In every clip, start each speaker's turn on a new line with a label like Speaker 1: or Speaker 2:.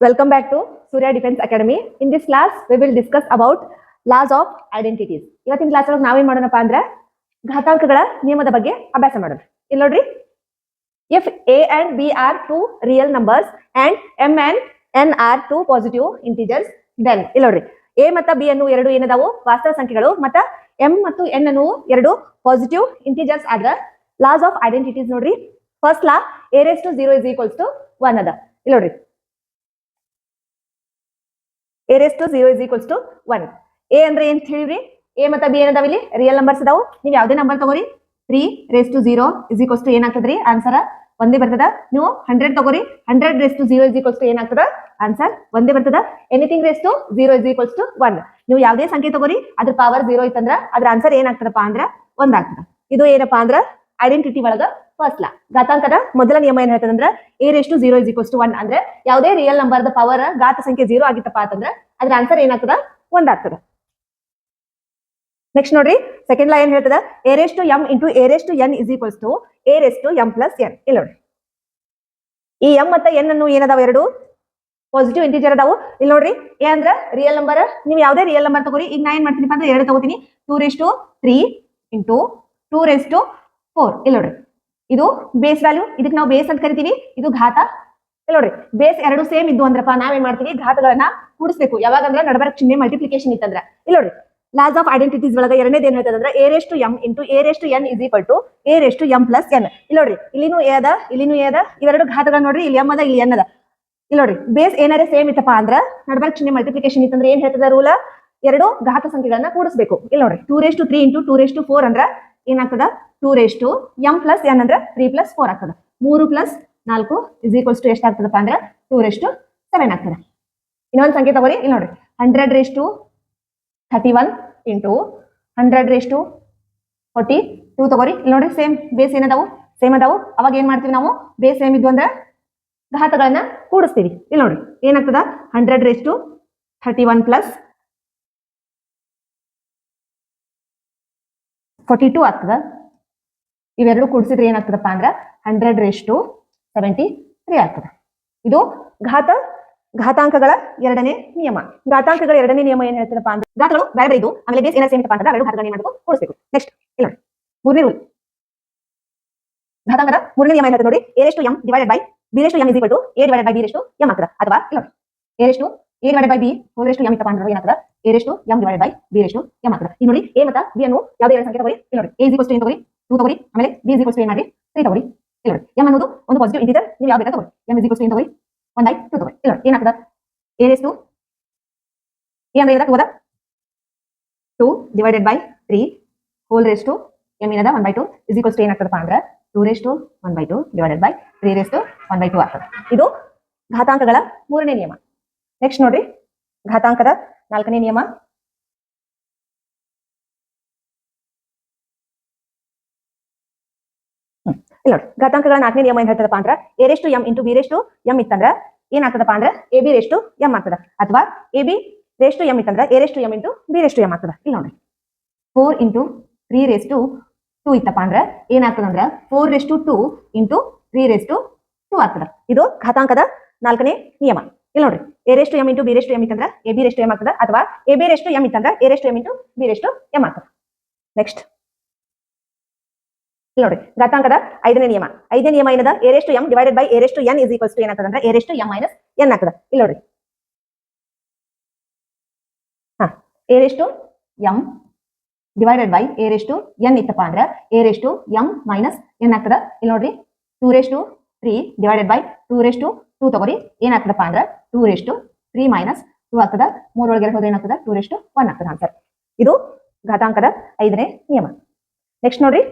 Speaker 1: Welcome back to Surya Defense Academy. In this class, we will discuss about laws of identities. ಇವತ್ತಿನ class ಒಳಗೆ ನಾವೇನ್ ಮಾಡೋಣಪ್ಪ ಅಂದ್ರೆ ಘಾತಾಂಕಗಳ ನಿಯಮದ ಬಗ್ಗೆ ಅಭ್ಯಾಸ ಮಾಡೋಣ ಇಲ್ಲಿ ನೋಡ್ರಿ. If a and b are two real numbers and m and n are two positive integers then ಇಲ್ಲಿ ನೋಡ್ರಿ. ಎ ಮತ್ತು ಬಿ ಅನ್ನು ಎರಡು ಏನದಾವು? ವಾಸ್ತವ ಸಂಖ್ಯೆಗಳು. ಮತ್ತ ಎಂ ಮತ್ತು ಎನ್ ಅನ್ನು ಎರಡು ಪಾಸಿಟಿವ್ ಇಂಟಿಜರ್ಸ್ ಆದ್ರ ಲಾಸ್ ಆಫ್ ಐಡೆಂಟಿಟೀಸ್ ನೋಡ್ರಿ. First law a raise to zero is equals to one ಅದ. ಇಲ್ಲಿ ನೋಡ್ರಿ. A raise to zero is equals to one a ಅಂದ್ರೆ ಏನ್ ತಿಳಿವ್ರಿ ಎ ಮತ್ತೆ ಬಿ ಏನದಾವ ಇಲ್ಲಿ? ರಿಯಲ್ ನಂಬರ್ಸ್ ಅದಾವು ನೀವು ಯಾವುದೇ ನಂಬರ್ ತಗೋರಿ. Three raise to zero is equals to ಏನಾಗ್ತದ್ರಿ? Answer ಒಂದೇ ಬರ್ತದ. ನೀವು ಹಂಡ್ರೆಡ್ ತಗೋರಿ. Hundred raise to zero is equals to ಏನಾಗ್ತದ? ಆನ್ಸರ್ ಒಂದೇ ಬರ್ತದ. Anything raise to zero is equals to one ನೀವು ಯಾವುದೇ ಸಂಖ್ಯೆ ತಗೋರಿ, ಅದ್ರ ಪವರ್ ಜೀರೋ ಇತ್ತಂದ್ರ ಅದ್ರ ಆನ್ಸರ್ ಏನಾಗ್ತದಪ್ಪ ಅಂದ್ರ ಒಂದಾಗ್ತದ. ಇದು ಏನಪ್ಪಾ ಅಂದ್ರ ಐಡೆಂಟಿಟಿ ಒಳಗ ಫಸ್ಟ್ ಲಾ ಘಾತಾಂಕದ ಮೊದಲ ನಿಯಮ ಏನ್ ಹೇಳ್ತದಂದ್ರ a raise to zero is equals to one ಅಂದ್ರೆ ಯಾವುದೇ ರಿಯಲ್ ನಂಬರ್ ಪವರ್ ಘಾತ ಸಂಖ್ಯೆ ಜೀರೋ ಆಗಿತ್ತಪ್ಪ ಅಂತಂದ್ರೆ ಅದ್ರ ಆನ್ಸರ್ ಏನಾಗ್ತದ? ಒಂದಾಗ್ತದ. ನೆಕ್ಸ್ಟ್ ನೋಡ್ರಿ. ಸೆಕೆಂಡ್ ಲಾ ಏನ್ ಹೇಳ್ತದ? A raise to m into a raise n is equals to a raise to m plus n ಇಲ್ಲ ನೋಡ್ರಿ. ಈ ಎಂ ಮತ್ತೆ ಎನ್ ಅನ್ನು ಏನದಾವ ಎರಡು? ಪಾಸಿಟಿವ್ ಇಂಟಿಜರ್ ಅದಾವು. ಇಲ್ಲಿ ನೋಡ್ರಿ. ಎ ಅಂದ್ರ ರಿಯಲ್ ನಂಬರ್ ನೀವು ಯಾವುದೇ ರಿಯಲ್ ನಂಬರ್ ತಗೋರಿ. ಈಗ ನಾ ಏನ್ ಮಾಡ್ತೀನಿ ಅಂದ್ರೆ ಎರಡು ತಗೋತೀನಿ. Two raise to three into two raise to four ಇಲ್ಲಿ ನೋಡ್ರಿ. ಇದು ಬೇಸ್ ವ್ಯಾಲ್ಯೂ ಇದಕ್ಕೆ ನಾವು ಬೇಸ್ ಅಂತ ಕರಿತೀವಿ, ಇದು ಘಾತ. ನೋಡ್ರಿ ಬೇಸ್ ಎರಡು ಸೇಮ್ ಇದ್ದು ಅಂದ್ರಪ್ಪ, ನಾವೇನ್ ಮಾಡ್ತೀವಿ? ಘಾತಗಳನ್ನ ಕೂಡಿಸ್ಬೇಕು. ಯಾವಾಗಂದ್ರೆ ನಡಬರಕ್ ಚಿಹ್ನೆ ಮಲ್ಟಿಪ್ಲಿಕೇಶನ್ ಇತ್ತಂದ್ರೆ. ಇಲ್ಲಿ ನೋಡ್ರಿ ಲಾಸ್ ಆಫ್ ಐಡೆಂಟಿಟೀಸ್ ಒಳಗ ಎರಡನೇದು ಏನ್ ಹೇಳ್ತದಂದ್ರೆ ಎ ಏರ್ ಎಷ್ಟು ಎಂ ಇಂಟು ಏರ್ ಎಷ್ಟು n is equal to a ಎಷ್ಟು ಎಂ ಪ್ಲಸ್ ಎನ್ ಇಲ್ಲಿ ನೋಡ್ರಿ, ಇಲ್ಲಿನೂ ಎ ಅದ, ಇಲ್ಲಿನೂ ಎ ಅದ, ಇವೆರಡು ಘಾತಗಳು ನೋಡ್ರಿ, ಇಲ್ಲಿ ಎಂ ಅದ, ಇಲ್ಲಿ ಎನ್ ಅದ. ಇಲ್ಲಿ ನೋಡ್ರಿ ಬೇಸ್ ಏನಾರೇ ಸೇಮ್ ಇತ್ತಪ್ಪ ಅಂದ್ರ, ನಡಬರ್ಕ್ ಚಿಹ್ನೆ ಮಲ್ಟಿಪ್ಲಿಕೇಶನ್ ಇತ್ತಂದ್ರೆ ಏನ್ ಹೇಳ್ತದ ರೂಲ ಎರಡು ಘಾತ ಸಂಖ್ಯೆಗಳನ್ನ ಕೂಡಿಸಬೇಕು. ಇಲ್ಲಿ ನೋಡ್ರಿ two raise to three into two raise to four ಅಂದ್ರ ಏನಾಗ್ತದ? Two raise to m plus n ಅಂದ್ರೆ ತ್ರೀ ಪ್ಲಸ್ ಫೋರ್ ಆಗ್ತದ. ಮೂರು ಪ್ಲಸ್ ನಾಲ್ಕು ಇಸ್ ಈಕ್ವಲ್ಸ್ ಟು ಎಷ್ಟು ಆಗ್ತದಪ್ಪ ಅಂದ್ರೆ ಟೂ ರೇಸ್ ಟು ಸೆವೆನ್ ಆಗ್ತದೆ. ಇನ್ನೊಂದು ಸಂಖ್ಯೆ ತಗೋರಿ ಇಲ್ಲಿ ನೋಡ್ರಿ. Hundred raise to thirty one into hundred raise to forty two ತಗೋರಿ ಇಲ್ಲಿ ನೋಡ್ರಿ ಸೇಮ್ ಬೇಸ್ ಏನದಾವು? ಸೇಮ್ ಅದಾವು. ಅವಾಗ ಏನ್ ಮಾಡ್ತೀವಿ ನಾವು? ಬೇಸ್ ಸೇಮ್ ಇದ್ವು ಅಂದ್ರೆ ಘಾತಗಳನ್ನ ಕೂಡಿಸ್ತೀವಿ. ಇಲ್ಲಿ ನೋಡ್ರಿ, ಏನಾಗ್ತದ? Hundred raise to thirty one plus forty two ಆಗ್ತದ? ಇವೆರಡು ಕೂಡಿಸಿದ್ರೆ ಏನಾಗ್ತದಪ್ಪ ಅಂದ್ರೆ hundred raise to seventy three ಆಗ್ತದ. ಇದು ಘಾತ, ಘಾತಾಂಕಗಳ ಎರಡನೇ ನಿಯಮ. ಘಾತಾಂಕಗಳ ಎರಡನೇ ನಿಯಮ ಏನ್ ಹೇಳ್ತದಪ್ಪ ಅಂದ್ರೆ ಘಾತಗಳು ಬೇರೆ ಇದು. ಆಮೇಲೆ ಬೇಸ್ ಏನ ಸೇಮ್ ಇತ್ತಪ್ಪ ಅಂದ್ರೆ ಎರಡು ಘಾತಗಳನ್ನ ಏನ್ ಮಾಡಬೇಕು? ಕೂಡಿಸಬೇಕು. ನೆಕ್ಸ್ಟ್ ಇಲ್ಲ. ಮೂರನೇ ರೂಲ್ ಘಾತಾಂಕದ ಮೂರನೇ ನಿಯಮ ಏನ್ ನೋಡಿ? A to m divided by b to m is to a divided by m ಅಥವಾ, ಇಲ್ಲ. A a divided by b m ಇತ್ತಪ್ಪ ಅಂದ್ರೆ ಏನಾಗ್ತದ? A to m divided by b to m ಆಗ್ತದೆ. ಇಲ್ಲಿ ನೋಡಿ ಎ ಮತ್ತು ಬಿ ಅನ್ನು ಯಾವುದೇ ಎರಡು ಸಂಖ್ಯೆ ಇಲ್ಲಿ ನೋಡಿ. ಎ ಇಸ್ ಟು ಏನ್ ತಗೋರಿ ಟೂ ಆಮೇಲೆ ಬಿ ಇಸ್ ಟು ಏನ್ ಮಾಡಿ ತ್ರೀ ಇಲ್ಲಿ ನೋಡಿ. ಅನ್ನೋದು ಒಂದು ಪಾಸಿಟಿವ್ ಇಂಟಿಜರ್ ನೀವು ಯಾವ ಬೇಕಾ ತಗೋರಿ ಎಂ ಇಸ್ ಟು ಏನ್ ತಗೋರಿ ಒನ್ ಐ ಟೂ ತಗೋರಿ ಇಲ್ಲಿ ನೋಡಿ. ಎ ರೇಸ್ ಟು ಎ ಅಂದ್ರೆ ಏನದ two divided by three whole raise to m ಏನದ? One by two is equals to ಏನಾಗ್ತದಪ್ಪ ಅಂದ್ರೆ two raise to one by two divided by three one by two ಆಗ್ತದೆ. ಇದು ಘಾತಾಂಕಗಳ ಮೂರನೇ ನಿಯಮ. ನೆಕ್ಸ್ಟ್ ನೋಡ್ರಿ. ಘಾತಾಂಕದ ನಾಲ್ಕನೇ ನಿಯಮ. ಇಲ್ಲ ಘಾತಾಂಕಗಳ ನಾಲ್ಕನೇ ನಿಯಮ ಏನ್ ಹೇಳ್ತದಪ್ಪ ಅಂದ್ರೆ a raise m into b raise to m ಇತ್ತಂದ್ರ ಏನಾಗ್ತದಪ್ಪ ಅಂದ್ರೆ a b raise to m ಆಗ್ತದ. ಅಥವಾ ಎ ಬಿ ರೇಸ್ ಎಂ ಇತ್ತಂದ್ರ a raise m into b raise to m ಆಗ್ತದ. ಇಲ್ಲ ನೋಡಿ. Four into three raise to two ಇತ್ತಪ್ಪ ಅಂದ್ರೆ ಏನಾಗ್ತದ ಅಂದ್ರೆ four raise to two into three raise to two ಆಗ್ತದ. ಇದು ಘಾತಾಂಕದ ನಾಲ್ಕನೇ ನಿಯಮ. ಇಲ್ಲಿ ನೋಡ್ರಿ a raise to m into b raise m ಇತ್ತಂದ್ರ ಎ ಬಿ ರೇಸ್ ಎಂ ಆಗ್ತದ ಅಥವಾ ಎ ಬಿ ರೇಸ್ ಎಂ ಇತ್ತಂದ್ರ a raise to into b raise m ಆಗ್ತದ ನೆಕ್ಸ್ಟ್ ಇಲ್ಲಿ ನೋಡ್ರಿ ಘಾತಾಂಕದ ಐದನೇ ನಿಯಮ ಐದನೇ ನಿಯಮ ಏನದ a raise m divided by a raise to n is equals to ಏನಾಗ್ತದ ಅಂದ್ರೆ a raise m minus n ಆಗ್ತದ ಇಲ್ಲಿ ನೋಡ್ರಿ ಹಾ a raise to m divided by a raise to n ಇತ್ತಪ್ಪ ಅಂದ್ರೆ a raise to m minus n ಆಗ್ತದ ಇಲ್ಲಿ ನೋಡ್ರಿ two raise to three divided by two raise to two ತಗೋರಿ ಏನಾಗ್ತದಪ್ಪ ಅಂದ್ರೆ two raise to three minus two ಆಗ್ತದ ಮೂರೊಳಗೆ ಹೋದ್ರೆ ಏನಾಗ್ತದ ಟೂ ರೇಸ್ ಟು ಒನ್ ಆಗ್ತದ ಆನ್ಸರ್ ಇದು ಘಾತಾಂಕದ ಐದನೇ ನಿಯಮ ನೆಕ್ಸ್ಟ್ ನೋಡ್ರಿ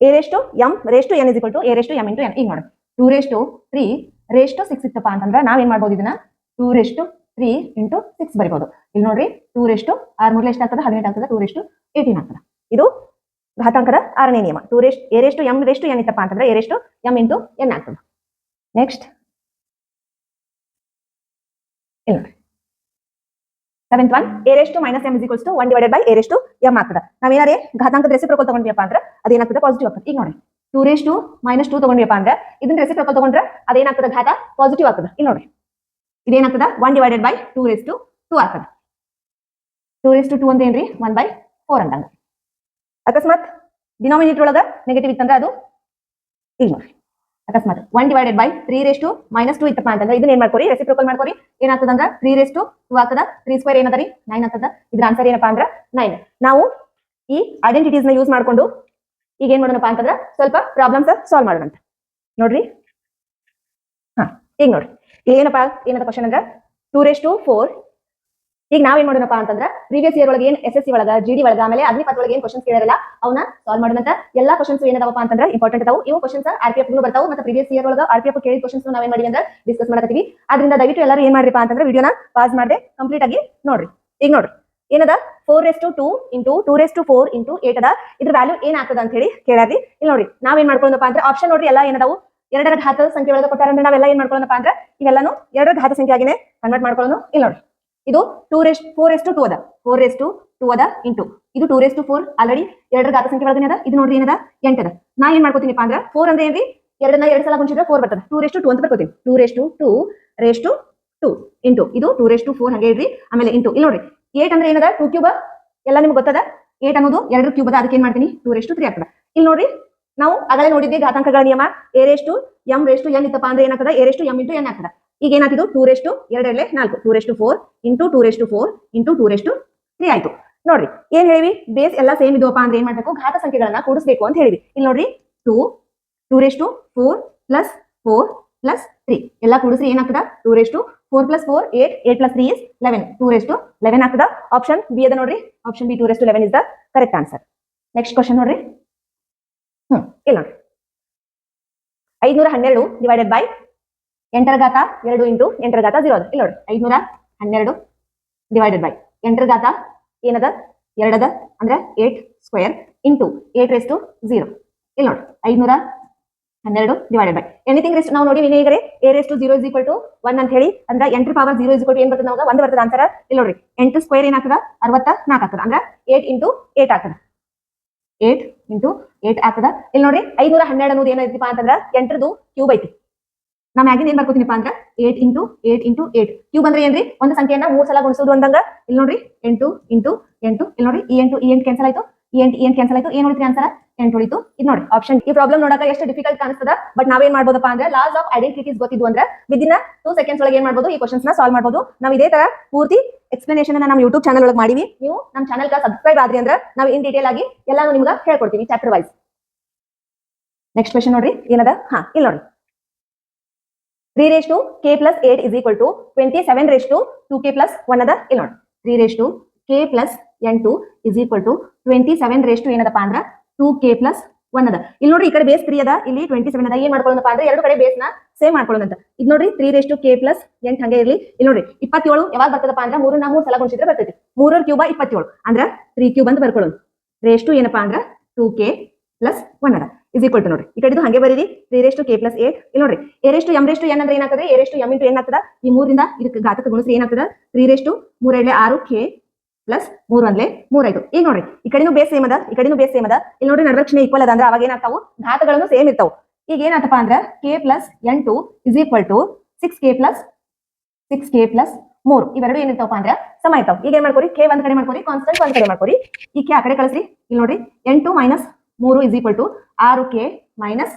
Speaker 1: a raise to m raise to n equal to a raise to m into n ಈಗ ನೋಡಿ two raise to three raise to six ಇತ್ತಪ್ಪ ಅಂತಂದ್ರೆ ನಾವೇನ್ ಮಾಡ್ಬೋದು ಇದನ್ನ two raise to three into six ಬರಿಬೋದು ಇಲ್ಲಿ ನೋಡ್ರಿ ಟೂ ರೇಸ್ ಟು ಆರ್ ಮೂರ್ಲೆ ಎಷ್ಟು ಆಗ್ತದೆ ಹದಿನೆಂಟು ಆಗ್ತದೆ ಟೂ ರೇಸ್ ಟು ಏಯ್ಟೀನ್ ಆಗ್ತದೆ ಇದು ಘಾತಾಂಕದ ಆರನೇ ನಿಯಮ. Two raise a raise m raise to n ಇತ್ತಪ್ಪ ಅಂತಂದ್ರೆ a raise to m into n ಆಗ್ತದೆ. ನೆಕ್ಸ್ಟ್. ಇಲ್ಲ seventh one a raise to minus m equals to one divided by a raise to m ಆಗ್ತದೆ. ನಾವೇನಾರೇ ಘಾತಾಂಕದ reciprocal ತಗೊಂಡ್ವಿಯಪ್ಪ ಅಂದ್ರೆ ಅದೇನಾಗ್ತದೆ? Positive ಆಗ್ತದೆ. ಈಗ ನೋಡಿ. Two raise to minus two ತಗೊಂಡ್ವಿಯಪ್ಪ ಅಂದ್ರೆ ಇದನ್ನ ರೆಸಿಪ್ರೊಕಲ್ ತಗೊಂಡ್ರೆ ಅದೇನಾಗ್ತದೆ? ಘಾತ ಪಾಸಿಟಿವ್ ಆಗ್ತದ. ಇಲ್ಲಿ ನೋಡಿ. ಇದೇನಾಗ್ತದೆ? One divided by two raise to two ಆಗ್ತದ. ಟೂ ರೇಸ್ ಟು ಟೂ ಅಂತ ಏನ್ರಿ? ಒನ್ ಬೈ ಫೋರ್ ಅಂತಂಗ ಅಕಸ್ಮಾತ್ ಡಿನಾಮಿನೇಟರ್ ಒಳಗ ನೆಗೆಟಿವ್ ಇತ್ತಂದ್ರೆ ಅದು ಇಲ್ಲಿ. ನೋಡ್ರಿ ಅಕಸ್ಮಾತ್ one divided by three raise to minus two ಇತ್ತಪ್ಪ ಅಂತಂದ್ರೆ ಇದನ್ನ ಏನ್ ಮಾಡ್ಕೊರಿ? ರೆಸಿಪ್ರೋಕಲ್ ಮಾಡ್ಕೊರಿ. ಏನಾಗ್ತದ ಅಂದ್ರೆ ತ್ರೀ ರೇಸ್ ಟು ಟೂ ಆಗ್ತದ? ತ್ರೀ ಸ್ಕ್ವೇರ್ ಏನದ ರೀ ನೈನ್ ಆಗ್ತದ? ಇದ್ರ ಆನ್ಸರ್ ಏನಪ್ಪಾ ಅಂದ್ರೆ ನೈನ್ ನಾವು ಈ ಐಡೆಂಟಿಟೀಸ್ನ ಯೂಸ್ ಮಾಡ್ಕೊಂಡು ಈಗ ಏನ್ ಮಾಡೋಣಪ್ಪ ಅಂತಂದ್ರೆ ಸ್ವಲ್ಪ ಪ್ರಾಬ್ಲಮ್ಸ್ ಸಾಲ್ವ್ ಮಾಡೋಣ ಅಂತ. ನೋಡ್ರಿ? ಹಾ, ಈಗ ನೋಡ್ರಿ. ಏನಪ್ಪಾ, ಏನದ ಕ್ವಶನ್ ಅಂದ್ರೆ ಟೂ ರೇಸ್ ಟು ಫೋರ್ ಈಗ ನಾವೇನ್ ಮಾಡೋಣಪ್ಪ ಅಂತಂದ್ರೆ ಪ್ರೀವಿಯಸ್ ಇಯರ್ ಒಳಗೆ ಏನ್ ಎಸ್ ಎಸ್ ಸಿ ಒಳಗ ಡಿ ಒಳಗ, ಆಮೇಲೆ ಅಗ್ನಿಪತ್ ಒಳಗೆ ಏನ್ ಕ್ವಶನ್ಸ್ ಕೇಳಿರಲ್ಲ ಅವನ್ನ ಸಾಲ್ವ್ ಮಾಡುವಂತ ಎಲ್ಲಾ ಕ್ವಶನ್ಸ್ ಏನದಪ್ಪ ಅಂತಂದ್ರೆ ಇಂಪಾರ್ಟೆಂಟ್ ಅದಾವು ಇವು ಕ್ವಶನ್ಸ್ ಆರ್ ಪಿ ಎಫ್ ಬರ್ತಾವ ಮತ್ತೆ ಪ್ರೀವಿಯಸ್ ಇಯರ್ ಒಳಗ ಆರ್ ಪಿ ಎಫ್ ಕೇಳಿದ ಕ್ವಶನ್ಸ್ ನಾವೇನ್ ಮಾಡಿವಿ ಅಂದ್ರೆ ಡಿಸ್ಕಸ್ ಮಾಡಕತ್ತೀವಿ. ಅದರಿಂದ ದಯವಿಟ್ಟು ಎಲ್ಲರೂ ಏನ್ ಮಾಡ್ರಿಪ್ಪ ಅಂತಂದ್ರೆ ವಿಡಿಯೋನ ಪಾಸ್ ಮಾಡದೆ ಕಂಪ್ಲೀಟ್ ಆಗಿ ನೋಡ್ರಿ. ಈಗ ನೋಡ್ರಿ, ಏನದ? Four is to two into two raise to four into eight ಅದ. ಇದ್ರ ವ್ಯಾಲ್ಯೂ ಏನ್ ಆಗ್ತದ ಅಂತ ಹೇಳಿ ಕೇಳಿ ಇಲ್ಲಿ ನೋಡ್ರಿ ನಾವೇನ್ ಮಾಡ್ಕೊಳ್ಳೋದಪ್ಪ ಅಂದ್ರೆ ಆಪ್ಷನ್ ನೋಡ್ರಿ ಎಲ್ಲ ಏನದಾವು ಎರಡರ ಘಾತ ಸಂಖ್ಯೆ ಒಳಗೆ ಕೊಟ್ಟಾರ ಅಂದ್ರೆ ನಾವೆಲ್ಲ ಏನ್ ಮಾಡ್ಕೊಳ್ಳೋಣಪ್ಪ ಅಂದ್ರೆ ಇವೆಲ್ಲಾನು ಎರಡರ ಘಾತ ಸಂಖ್ಯೆ ಆಗಿನೇ ಕನ್ವರ್ಟ್ ಮಾಡ್ಕೊಳ್ಳೋಣ ಇಲ್ಲಿ ನೋಡ್ರಿ. ಇದು two raise four is to two ಅದ ಫೋರ್ ಎಸ್ ಟು ಟೂ ಅದ ಇಂಟು ಇದು two raise to four already ಎರಡರ ಘಾತ ಸಂಖ್ಯೆ ಒಳಗನೆ ಅದ ಇದು ನೋಡ್ರಿ ಏನದ ಎಂಟದ ನಾ ಏನ್ ಮಾಡ್ಕೋತೀನಿಪ್ಪ ಅಂದ್ರೆ ಫೋರ್ ಅಂದ್ರೆ ಏನ್ರಿ ಎರಡನ್ನ ಎರಡು ಸಲ ಗುಣಿಸಿದ್ರೆ ಫೋರ್ ಬರ್ತದೆ ಟೂ ರೆಸ್ಟ್ ಟು ಅಂತ ಬರ್ಕೋತೀನಿ two raise to two raise to two into ಇದು ಟೂ ರೆಸ್ಟ್ ಟು ಫೋರ್ ಹಂಗೆ ಇಡ್ರಿ ಆಮೇಲೆ ಇಂಟು ಇಲ್ಲಿ ನೋಡ್ರಿ ಏಟ್ ಅಂದ್ರೆ ಏನದ ಟೂ ಕ್ಯೂಬ್ ಎಲ್ಲ ನಿಮ್ಗೆ ಗೊತ್ತದ ಏಟ್ ಅನ್ನೋದು ಎರಡು ಕ್ಯೂಬ್ ಅದ ಅದಕ್ಕೆ ಏನ್ ಮಾಡ್ತೀನಿ ಟೂ ರೆಸ್ಟ್ ತ್ರೀ ಆಗ್ತದ ಇಲ್ಲಿ ನೋಡ್ರಿ ನಾವು ಆಗಲೇ ನೋಡಿದ್ವಿ ಘಾತಾಂಕಗಳ ನಿಯಮ a raise to m raise n ಇತ್ತಪ್ಪ ಅಂದ್ರೆ ಏನಾಗ್ತದೆ a raise to m into n ಆಗ್ತದ ಈಗ ಏನಾಗ್ತಿದ್ದು ಟೂ ರೇಸ್ ಟು ಎರಡೇ ನಾಲ್ಕು. Two raise to four into two raise to four into two raise to three ಆಯ್ತು. ನೋಡ್ರಿ, ಏನ್ ಹೇಳಿವಿ? ಬೇಸ್ ಎಲ್ಲ ಸೇಮ್ ಇದ್ವಪ್ಪ ಅಂದ್ರೆ ಏನ್ ಮಾಡ್ಬೇಕು? ಘಾತ ಸಂಖ್ಯೆಗಳನ್ನ ಕೂಡಿಸ್ಬೇಕು ಅಂತ ಹೇಳಿವಿ. ಇಲ್ಲಿ ನೋಡ್ರಿ two two raise to four plus four plus three ಎಲ್ಲ ಕೂಡಿಸ್ರಿ, ಏನಾಗ್ತದ? Two raise to four plus four eight eight plus three is eleven two raise to eleven ಆಗ್ತದ? ಆಪ್ಷನ್ ಬಿ ಅದ ನೋಡ್ರಿ. Option b two raise to eleven is the correct answer next question ನೋಡ್ರಿ. Hmm, ಇಲ್ಲ ನೋಡ್ರಿ. ಐದ್ನೂರ ಹನ್ನೆರಡು divided by ಎಂಟರ ಘಾತ ಎರಡು ಇಂಟು ಎಂಟರ ಘಾತ ಜೀರೋ ಅದ. ಇಲ್ಲಿ ನೋಡಿ, ಐದ್ನೂರ ಹನ್ನೆರಡು ಡಿವೈಡೆಡ್ ಬೈ ಎಂಟರ ಘಾತ ಏನದ? ಎರಡದ? ಅಂದ್ರೆ eight square into eight raise to zero ಇಲ್ಲಿ ನೋಡಿ, ಐದ್ನೂರ ಹನ್ನೆರಡು ಡಿವೈಡೆಡ್ ಬೈ ಎನಿಥಿಂಗ್ ರೆಸ್ಟ್ ನಾವು ನೋಡಿ ವಿನೇಗರೆ a raised to zero is equal to one ಅಂತ ಹೇಳಿ, ಅಂದ್ರೆ ಎಂಟು ಪವರ್ ಜೀರೋ ಇಸ್ ಟು ಏನ್ ಬರ್ತದೆ ನಮಗೆ? ಒಂದು ಬರ್ತದೆ ಅಂತಾರ ಇಲ್ಲಿ ನೋಡ್ರಿ, ಎಂಟು ಸ್ಕ್ವೇರ್ ಏನಾಗ್ತದ? ಅರವತ್ತ ನಾಲ್ಕು ಆಗ್ತದ. ಅಂದ್ರೆ ಏಟ್ ಇಂಟು ಏಟ್ ಆಗ್ತದ. ಏಟ್ ಇಂಟು ಏಟ್ ಆಗ್ತದ. ಇಲ್ಲಿ ನೋಡ್ರಿ ಐನೂರ ಹನ್ನೆರಡು ಅನ್ನೋದು ಏನೈತಿಪ್ಪ ಅಂತಂದ್ರ, ಎಂಟರದು ಕ್ಯೂಬ್ ಐತಿ. ನಾ ಮ್ಯಾಗಿನ ಏನ್ ಬರ್ಕೋತೀನಿ ಅಂದ್ರೆ eight into eight into eight cube ಅಂದ್ರೆ ಏನ್ರಿ? ಒಂದ್ ಸಂಖ್ಯೆಯನ್ನ ಮೂರ್ ಸಲ ಗುಣಿಸೋದು ಅಂದಂಗ. ಇಲ್ಲಿ ನೋಡ್ರಿ, ಎಂಟು ಇಂಟು ಎಂಟು. ಇಲ್ಲಿ ನೋಡ್ರಿ ಈ ಎಂಟು ಈ ಎಂಟ್ ಕ್ಯಾನ್ಸಲ್ ಆಯ್ತು. ಈ ಎಂಟು ಕ್ಯಾನ್ಸಲ್ ಆಯ್ತು. ಏನ್ ನೋಡಿದ್ರಿ ಆನ್ಸರ್ ಎಂಟು ಉಳಿತು. ಇದು ನೋಡಿ ಆಪ್ಷನ್ ಈ ಪ್ರಾಬ್ಲಮ್ ನೋಡಕ ಎಷ್ಟು ಡಿಫಿಕಲ್ಟ್ ಕಾಣಿಸ್ತದ ಬಟ್ ನಾವೇನ್ ಮಾಡಬಹುದಪ್ಪ ಅಂದ್ರೆ ಲಾಸ್ ಆಫ್ ಐಡೆಂಟಿಟೀಸ್ ಗೊತ್ತಿದ್ವು ಅಂದ್ರೆ ವಿದಿನ ಟೂ ಸೆಕೆಂಡ್ಸ್ ಒಳಗೆ ಏನ್ ಮಾಡಬಹುದು ಈ ಕ್ವಶನ್ಸ್ನ ಸಾಲ್ವ್ ಮಾಡಬಹುದು ನಾವು ಇದೇ ತರ ಪೂರ್ತಿ ಎಕ್ಸ್ಪ್ಲನೇಷನ್ ನಮ್ಮ ಯೂಟ್ಯೂಬ್ ಚಾನಲ್ ಒಳಗೆ ಮಾಡಿವಿ. ನೀವು ನಮ್ಮ ಚಾನಲ್ ಸಬ್ಸ್ಕ್ರೈಬ್ ಆದ್ರಿ ಅಂದ್ರೆ ನಾವು ಇನ್ ಡೀಟೇಲ್ ಆಗಿ ಎಲ್ಲಾನು ನಿಮ್ಗೆ ಹೇಳ್ಕೊಡ್ತೀವಿ ಚಾಪ್ಟರ್ ವೈಸ್ ನೆಕ್ಸ್ಟ್ ಕ್ವಶನ್ ನೋಡ್ರಿ, ಏನದ? ಹಾ ಇಲ್ಲಿ ನೋಡಿ 3 raised to k plus 8 is equal to 27 raised to 2k plus one ಅದ ಇಲ್ಲಿ ನೋಡಿ 3 to k plus plus 8 is to twenty 27 raised to ಏನದಪ್ಪ ಟೂ ಕೆ ಪ್ಲಸ್ ಒನ್ ಅದ ಇಲ್ಲಿ ನೋಡಿ ಈ ಕಡೆ ಬೇಸ್ 3 ಅದ, ಇಲ್ಲಿ 27 ಅದ, ಏನ್ ಮಾಡ್ಕೊಳ್ಳೋಣಪ್ಪ ಅಂದ್ರೆ ಎರಡು ಕಡೆ ಬೇಸ್ನ ಸೇಮ್ ಮಾಡ್ಕೊಳ್ಳೋಣಂತ ಇದು ನೋಡಿ three raised to k plus 8 ಹಂಗೆ ಇರಲಿ. ಇಲ್ಲಿ ನೋಡಿ 27 ಯಾವಾಗ ಬರ್ತದಪ್ಪ ಅಂದ್ರ 3 ನ ಮೂರು ಸಲ ಗುಣಿಸಿದ್ರೆ ಬರ್ತೈತಿ. 3 ಕ್ಯೂಬ 27 ಅಂದ್ರ 3 ಕ್ಯೂಬ್ ಅಂತ ಬರ್ಕೊಳ್ಳೋಣ. raised to ಏನಪ್ಪಾ ಅಂದ್ರ ಕೆ ಪ್ಲಸ್ ಒನ್ ಅದ ಇಸ್ ಈಕ್ವಲ್ ಟು ನೋಡ್ರಿ. ಈ ಕಡೆದು ಹಂಗೆ ಬರೀರಿ. Three raised to k plus eight ಇಲ್ಲಿ ನೋಡ್ರಿ. A raised to m raised to n ಅಂದ್ರೆ ಏನಾಗ್ತದೆ? A raised to m into ಏನಾಗ್ತದ ಈ ಮೂರಿಂದ ಇದಕ್ಕೆ ಘಾತಕ ಗುಣಿಸಿ ಏನಾಗ್ತದ? ತ್ರೀ ರೇಸ್ ಟು ಮೂರೆರಡ್ಲೆ ಆರು ಕೆ ಪ್ಲಸ್ ಮೂರ್ ಒಂದ್ಲೆ ಮೂರಾಯ್ತು ಈಗ ನೋಡ್ರಿ. ಈ ಕಡೆನೂ ಬೇಸ್ ಸೇಮ್ ಅದ. ಈ ಕಡೆನೂ ಬೇಸ್ ಸೇಮ್ ಅದ. ಇಲ್ಲಿ ನೋಡ್ರಿ ನಡರಕ್ಷಣೆ ಈಕ್ವಲ್ ಅದ ಅಂದ್ರೆ ಅವಾಗ ಏನಾಗ್ತಾವು? ಘಾತಗಳನ್ನು ಸೇಮ್ ಇರ್ತಾವು. ಈಗ ಏನಾತಪ್ಪ ಅಂದ್ರೆ ಕೆ ಪ್ಲಸ್ ಎಂಟು is equal to six k plus six k plus ಮೂರು. ಇವೆರಡು ಏನಿರ್ತಾವಪ್ಪ ಅಂದ್ರೆ ಸಮ ಇರ್ತಾವ. ಈಗ ಏನ್ ಮಾಡ್ಕೊರಿ? ಕೆ ಒಂದ್ ಕಡೆ ಮಾಡ್ಕೊರಿ ಕಾನ್ಸ್ಟೆಂಟ್ ಒಂದ್ ಕಡೆ ಮಾಡ್ಕೊರಿ. ಈ ಕೆ ಆ ಕಡೆ ಕಳಿಸ್ರಿ. ಇಲ್ಲಿ ನೋಡ್ರಿ. ಎಂಟು ಮೈನಸ್ ಮೂರು ಇಸ್ ಈಕ್ವಲ್ ಟು ಆರು ಕೆ ಮೈನಸ್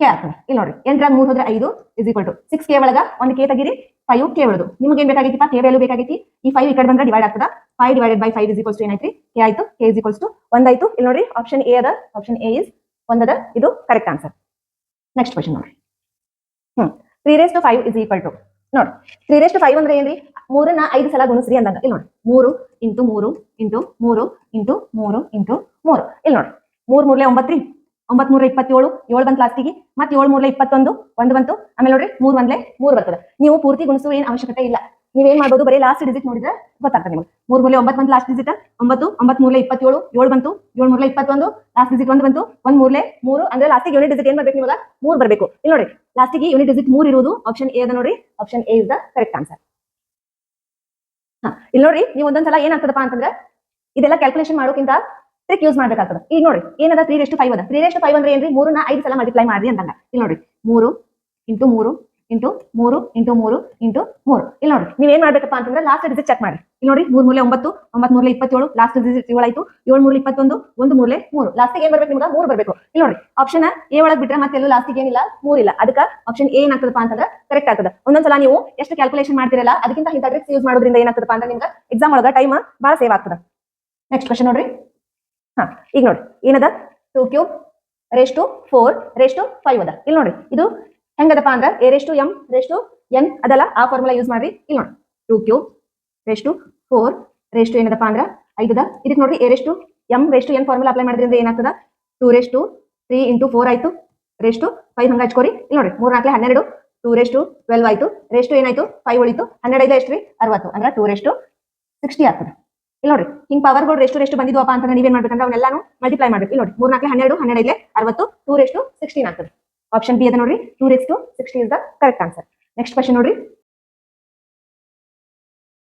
Speaker 1: ಕೆ ಆಗ್ತದೆ. ಇಲ್ಲಿ ನೋಡ್ರಿ ಎಂಟ್ರಾಗ ಮೂರು ಹೋದ್ರೆ ಐದು is equal to six k ಒಳಗ ಒಂದು ಕೆ ತೆಗಿರಿ ಫೈವ್ ಕೆ ಉಳಿದು ನಿಮಗೆ ಏನ್ ಬೇಕಾಗಿತ್ತಪ್ಪ ಕೆ ವ್ಯಾಲ್ಯೂ ಬೇಕಾಗಿತ್ತು ಈ ಫೈವ್ ಈ ಕಡೆ ಬಂದ್ರೆ ಡಿವೈಡ್ ಆಗ್ತದ. Five divided by five is equals to k ಆಯ್ತು. ಕೆ ಇಸ್ ಈಕ್ವಲ್ಸ್ ಟು ಒಂದಾಯ್ತು ಇಲ್ಲಿ ನೋಡ್ರಿ ಆಪ್ಷನ್ ಎ ಅದ ಆಪ್ಷನ್ ಎ ಇಸ್ ಒಂದದ ಇದು ಕರೆಕ್ಟ್ ಆನ್ಸರ್ ನೆಕ್ಸ್ಟ್ ಕ್ವಶನ್ ನೋಡ್ರಿ. ಹ್ಮ್ three raised to five is equal to ನೋಡಿ ತ್ರೀ ರೇಸ್ ಟು ಫೈವ್ ಅಂದ್ರೆ ಏನ್ರಿ? ಮೂರನ್ನ ಐದು ಸಲ ಗುಣಿಸ್ರಿ ಅಂದಾಗ, ಇಲ್ಲಿ ನೋಡಿ ಮೂರು ಇಂಟು ಮೂರು ಇಂಟು ಮೂರು ಇಂಟು ಮೂರು ಇಂಟು ಮೂರು. ಇಲ್ಲಿ ನೋಡಿ ಮೂರ್ ಮೂರ್ಲೆ ಒಂಬತ್ತ್ರಿ ಒಂಬತ್ ಮೂರ ಇಪ್ಪತ್ತೇಳು, ಏಳು ಬಂತು ಲಾಸ್ಟಿಗೆ ಮತ್ತೆ ಏಳು ಮೂರ್ಲೆ ಇಪ್ಪತ್ತೊಂದು, ಒಂದು ಬಂತು. ಆಮೇಲೆ ನೋಡ್ರಿ, ಮೂರ್ ಒಂದ್ಲೆ ಮೂರ್ ಬರ್ತದೆ. ನೀವು ಪೂರ್ತಿ ಗುಣಿಸುವ ಏನ್ ಅವಶ್ಯಕತೆ ಇಲ್ಲ. ನೀವೇನ್ ಮಾಡ್ಬೋದು, ಬರೀ ಲಾಸ್ಟ್ ಡಿಜಿಟ್ ನೋಡಿದ್ರೆ ಗೊತ್ತಾಗ್ತದೆ ನಿಮಗೆ. ಮೂರ್ ಮೂರ್ಲೆ ಒಂಬತ್ತು ಬಂತು ಲಾಸ್ಟ್ ಡಿಜಿಟ್ ಒಂಬತ್ತು ಒಂಬತ್ ಮೂರ್ಲೆ ಇಪ್ಪತ್ತೇಳು, ಏಳು ಬಂತು. ಏಳು ಮೂರ್ಲೆ ಇಪ್ಪತ್ತೊಂದು ಲಾಸ್ಟ್ ಡಿಜಿಟ್ ಒಂದು ಬಂತು. ಒಂದ್ ಮೂರ್ಲೆ ಮೂರು, ಅಂದ್ರೆ ಲಾಸ್ಟಿಗೆ ಯೂನಿಟ್ ಡಿಜಿಟ್ ಏನ್ ಬರ್ಬೇಕು ನಿಮಗೆ? ಮೂರ್ ಬರ್ಬೇಕು. ಇಲ್ಲಿ ನೋಡಿ ಲಾಸ್ಟಿಗೆ ಯೂನಿಟ್ ಡಿಜಿಟ್ ಮೂರ್ ಇರುವುದು. ಆಪ್ಷನ್ ಎ ಅದ ನೋಡಿ option a is the correct answer ಹಾ ಇಲ್ಲಿ ನೋಡ್ರಿ, ನೀವು ಒಂದೊಂದ್ಸಲ ಏನಾಗ್ತದಪ್ಪ ಅಂತಂದ್ರೆ, ಇದೆಲ್ಲ ಕ್ಯಾಲ್ಕುಲೇಷನ್ ಮಾಡೋಕ್ಕಿಂತ ಟ್ರಿಕ್ ಯೂಸ್ ಮಾಡ್ಬೇಕಾಗ್ತದೆ. ಈಗ ನೋಡ್ರಿ ಏನದ? ತ್ರೀ ರೆಸ್ಟ್ ಫೈವ್ ಅದ. ತ್ರೀ ರೆಸ್ಟ್ ಫೈವ್ ಅಂದ್ರೆ ಏನ್ರಿ? ಮೂರನ್ನ ಐದು ಸಲ ಮಲ್ಟಿಪ್ಲೈ ಮಾಡ್ರಿ ಅಂತಂಗ ಇಲ್ಲಿ ನೋಡ್ರಿ ಮೂರು ಇಂಟು ಮೂರು ಇಂಟು ಮೂರು ಇಂಟು ಮೂರು ಇಂಟು ಮೂರು. ಇಲ್ಲಿ ನೋಡ್ರಿ ನೀವ್ ಏನ್ ಮಾಡ್ಬೇಕಪ್ಪ ಅಂತಂದ್ರೆ ಲಾಸ್ಟ್ ಡಿಜಿಟ್ ಚೆಕ್ ಮಾಡಿ. ಇಲ್ಲಿ ನೋಡಿ, ಮೂರ್ ಮೂಲೆ ಒಂಬತ್ತು ಒಂಬತ್ತು ಮೂರ್ಲೆ ಇಪ್ಪತ್ತೇಳು ಲಾಸ್ಟ್ ಡಿಜಿಟ್ ಏಳು ಆಯ್ತು ಏಳು ಮೂರ್ಲೆ ಇಪ್ಪತ್ತೊಂದು, ಒಂದು ಮೂರ್ಲೆ ಮೂರು. ಲಾಸ್ಟಿಗೆ ಏನ್ ಬರ್ಬೇಕು ನಿಮ್ಗೆ? ಮೂರು ಬರ್ಬೇಕು. ಇಲ್ಲಿ ನೋಡಿ ಆಪ್ಷನ್ ಎ ಒಳಗ್ ಬಿಟ್ರೆ ಮತ್ತೆ ಎಲ್ಲೂ ಲಾಸ್ಟಿಗೆ ಏನಿಲ್ಲ? ಮೂರಿಲ್ಲ ಅದಕ್ಕೆ ಆಪ್ಷನ್ ಎ ಏನಾಗ್ತದಪ್ಪ ಅಂತಂದ್ರೆ ಕರೆಕ್ಟ್ ಆಗ್ತದೆ. ಒಂದೊಂದ್ಸಲ ನೀವು ಎಷ್ಟು ಕ್ಯಾಲ್ಕುಲೇಷನ್ ಮಾಡ್ತಿರಲ್ಲ, ಅದಕ್ಕಿಂತ ಇಂಥ ಟ್ರಿಕ್ಸ್ ಯೂಸ್ ಮಾಡೋದ್ರಿಂದ ಏನಾಗ್ತದಪ್ಪ ಅಂದ್ರೆ ನಿಮ್ಗೆ ಎಕ್ಸಾಮ್ ಒಳಗ ಟೈಮ್ ಭಾಳ ಸೇವ್ ಆಗ್ತದೆ. ನೆಕ್ಸ್ಟ್ ಕ್ವಶನ್ ನೋಡ್ರಿ. ಹಾ ಈಗ ನೋಡಿ ಏನದ two cube raised to four raised to five ಅದ ಇಲ್ಲಿ ನೋಡಿ ಇದು ಹೆಂಗದಪ್ಪ ಅಂದ್ರೆ a raised to m raised to n ಅದಲ್ಲ ಆ ಫಾರ್ಮುಲಾ ಯೂಸ್ ಮಾಡ್ರಿ ಇಲ್ಲಿ ನೋಡಿ two cube raised to four raised to ಏನದಪ್ಪ ಅಂದ್ರೆ ಐದದ ಇದಕ್ಕೆ ನೋಡ್ರಿ a raised m raised to n formula apply ಮಾಡಿದ್ರಿಂದ ಏನಾಗ್ತದ two raised to three into four ಆಯ್ತು ರೇಸ್ ಟು ಫೈವ್ ಹಂಗ ಹಚ್ಕೋರಿ ಇಲ್ಲಿ ನೋಡಿ ಮೂರ್ ನಾಲ್ಕಲೆ ಹನ್ನೆರಡು ಟೂ ರೇಸ್ ಟ್ವೆಲ್ವ್ ಆಯ್ತು ರೇಸ್ ಟು ಏನಾಯ್ತು ಫೈವ್ ಉಳಿತು ಹನ್ನೆರಡು ಐದು ಎಷ್ಟು ರೀ ಅರವತ್ತು ಅಂದ್ರೆ ಟೂ ರೇಸ್ ಟು ಸಿಕ್ಸ್ಟಿ ಆಗ್ತದೆ ಇಲ್ಲಿ ಹಿಂಗ್ ಪವರ್ಗಳು ಎಷ್ಟು ಎಷ್ಟು ಬಂದಿದ್ವಪ್ಪ ಅಂತ ನೀವೇನ್ ಮಾಡ್ಬೇಕಂದ್ರೆ ಅವನ್ನೆಲ್ಲಾನು ಮಲ್ಟಿಪ್ಲೈ ಮಾಡ್ಬೇಕು. ಇಲ್ಲಿ ನೋಡಿ ಮೂರ್ ನಾಲ್ಕು ಹನ್ನೆರಡು ಹನ್ನೆರಡು ಇಲ್ಲೇ ಅರವತ್ತು ಟೂ ರೆಷ್ಟು ಸಿಕ್ಸ್ಟೀನ್ ಆಗ್ತದೆ. ಆಪ್ಷನ್ ಬಿ ಅದ ನೋಡ್ರಿ two raised to sixty is the correct answer next question ನೋಡ್ರಿ